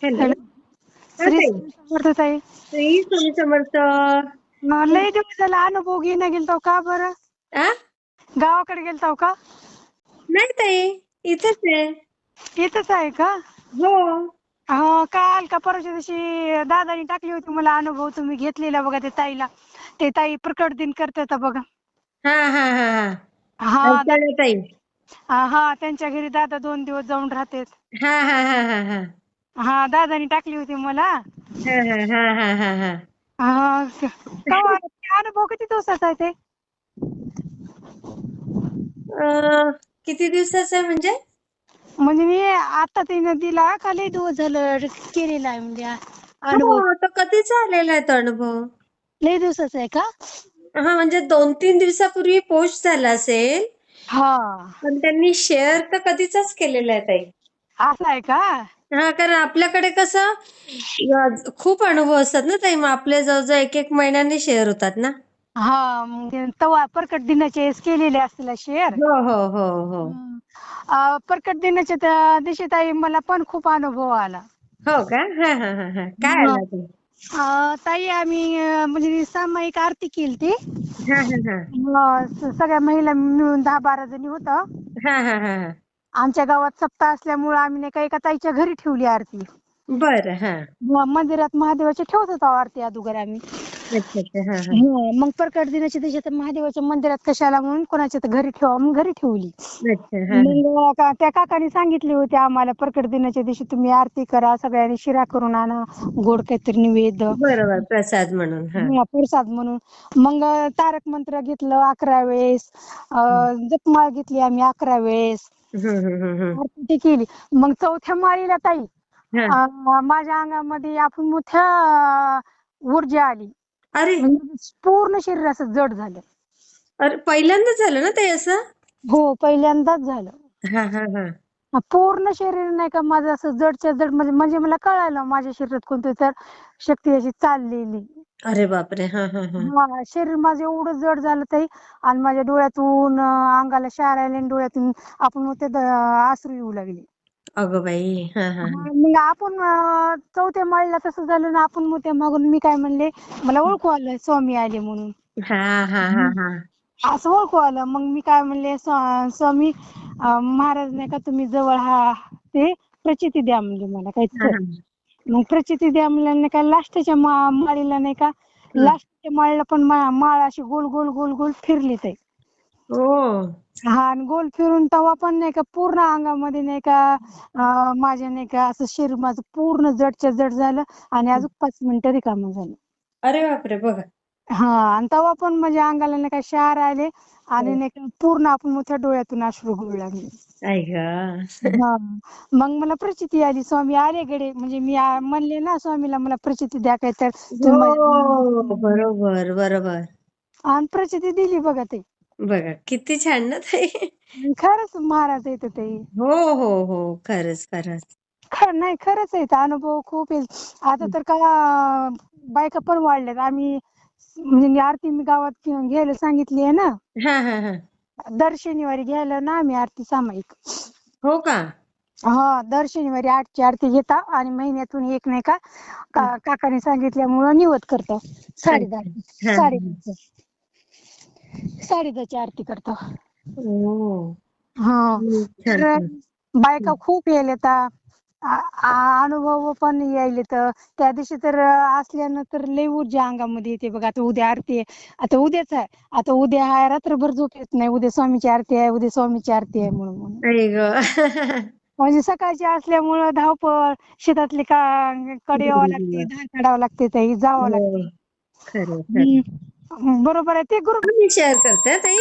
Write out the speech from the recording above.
Hello. हा श्री समर्थ ताई. श्री स्वामी समर्थ. अं, लय दिवस झाला अनुभव घेणं गेलतो का बरं? आ? गावाकडे गेलतो का? नाही ताई. इथंच आहे. इथंच आहे का? हो. काल का परवाच्या दिवशी दादानी टाकली होती मला अनुभव तुम्ही घेतलेला बघा ते ताईला. ते ताई प्रकट दिन करतात बघा. हा हा हा हा. हा ऐकायला ताई. हा हा, त्यांच्या घरी दादा दोन दिवस जाऊन राहतात. हा हा हा हा हा. हा दादानी टाकली होती मला. हा हा हा हा हा हा. हा? ते अनुभव किती दिवसाचा आहे ते? अं, किती दिवसाचं आहे म्हणजे? म्हणजे मी आता तिने दिला का लय दिवस झालं केलेला आहे म्हणजे अनुभव. हो तो कधीचा आलेला आहे तो अनुभव? लय दिवसाचा आहे का? हा म्हणजे दोन तीन दिवसापूर्वी पोस्ट झाला असेल. हा. पण त्यांनी शेअर तर कधीचाच केलेला आहे ताई. असं आहे का? हा कारण आपल्याकडे कसं अं, खूप अनुभव असतात ना ताई मग आपले जवळजवळ एक एक महिन्याने शेअर होतात ना? हा मग तवा प्रकट दिनाचे वेळेस केलेले असतील शेअर हो हो हो हो. प्रकट दिनाच्या त्या दिवशी ताई मला पण खूप अनुभव आला. हो का? हा हा हा हा. काय आला ते? अं, ताई आम्ही अं, म्हणजे सामायिक आरती केली ती हा हा. हा सगळ्या महिला मिळून दहा बारा जणी होतं. हा हा हा हा. आमच्या गावात सप्ताह असल्यामुळे आम्ही नाही का एका ताईच्या घरी ठेवली आरती. बरं हा. म- मंदिरात महादेवाची ठेवत होतो आरती अगोदर आम्ही. अच्छा अच्छा हा हा. हो, मग प्रकट दिनाच्या दिवशी तर महादेवाच्या मंदिरात कशाला म्हणून कोणाच्या तर घरी ठेवा मग घरी ठेवली. अच्छा हा. मग का- त्या काकाने सांगितले होते आम्हाला प्रकट दिनाच्या दिवशी तुम्ही आरती करा सगळ्यांनी शिरा करून आणा गोड काहीतरी निवेद. बरोबर प्रसाद म्हणून हा. हा, प्रसाद म्हणून. मग तारक मंत्र घेतलं अकरा वेळेस अं, जपमाळ घेतली आम्ही अकरा वेळेस. आरती केली. मग चौथ्या माळीला ताई. अं, माझ्या अंगामध्ये आपण मोठ्या ऊर्जा आली. अरे. म्हणजे पूर्ण शरीर असं जड झालं. अरे पहिल्यांदा झालं ना ते असं? हो पहिल्यांदाच झालं. हा हा. हा पूर्ण शरीर नाही का माझं असं जडच्या जड म्हणजे म्हणजे मला कळालं माझ्या शरीरात कोणती तर शक्ती अशी चाललेली. अरे बापरे! हा हा हा. हा शरीर माझं एवढं जड झालं ताई आणि माझ्या डोळ्यातून अं, अंगाला शार आले आणि डोळ्यातून आपण मग ते द- अश्रू येऊ लागले. अगं बाई! हा हा हा. मग आपण अं, चौथ्या माळीला तसं झालं ना आपण मग त्या मागून मी काय म्हणले मला ओळखू आलं स्वामी आले म्हणून. हा हा हा हा. असं ओळखू आलं. मग मी काय म्हणले स्वा- स्वामी अं, महाराज नाही का तुम्ही जवळ हा ते प्रचिती द्या म्हणजे मला हा, काहीतरी हा. मग प्रचिती द्या म्हणलं नाही का लास्टच्या माळीला नाही का लास्टच्या माळीला पण मा- माळ अशी गोल गोल गोल गोल फिरली ताई ओ हा आणि गोल फिरून तेव्हा पण नाही का पूर्ण अंगामध्ये नाही का अं, माझ्या नाही का असं शरीर माझं पूर्ण जडच्या जड झालं आणि अजून पाच मिनिटं रिकामं झालं. अरे बापरे बघा. हा आणि तेव्हा पण माझ्या अंगाला नाही का शार आले आणि नाही का पूर्ण आपण मोठ्या डोळ्यातून अश्रू गळू लागले. आई ग. हा. मग मला प्रचिती आली स्वामी आले गडे. म्हणजे मी आ- म्हणले ना स्वामीला मला प्रचिती द्या काय तर तुम्ही माझ्या- हो बरोबर बरोबर. आणि प्रचिती दिली बघा ते बघा किती छान ना ताई. खरंच महाराज येत ते हो हो हो खरंच खरंच. खरं नाही खरंच आहे अनुभव खूप आहे आता तर काय अं, बायका पण वाढल्यात. आम्ही म्हणजे आरती मी गावात घ्यायला सांगितली आहे ना. हा हा हा. दर शनिवारी घ्यायला ना आम्ही आरती सामायिक. हो का? हा दर शनिवारी आठची आरती घेता आणि महिन्यातून एक नाही का का- काकाने सांगितल्यामुळं निवत करतो. हा. साडेदहाची. साडेदहाची आरती करतो. ओ हा. छान तर छान. बायका खूप यायलेत आ- आ- अनुभव पण यायलेत त्या दिवशी तर असल्यानं तर लय ऊर्जा अंगामध्ये येते बघ. आता उद्या आरती आहे. आता उद्याच आहे. आता उद्या आहे रात्रभर झोप येत नाही. उद्या स्वामीची आरती आहे. उद्या स्वामीची आरती आहे म्हणून म्हणून. आई ग. म्हणजे सकाळची असल्यामुळं धावपळ शेतातली का कडे यावं लागते धान काढावं लागते ताई जावं लागते. खरं खरं हम्म. बरोबर आहे. ते ग्रुप शेअर करते हा ताई?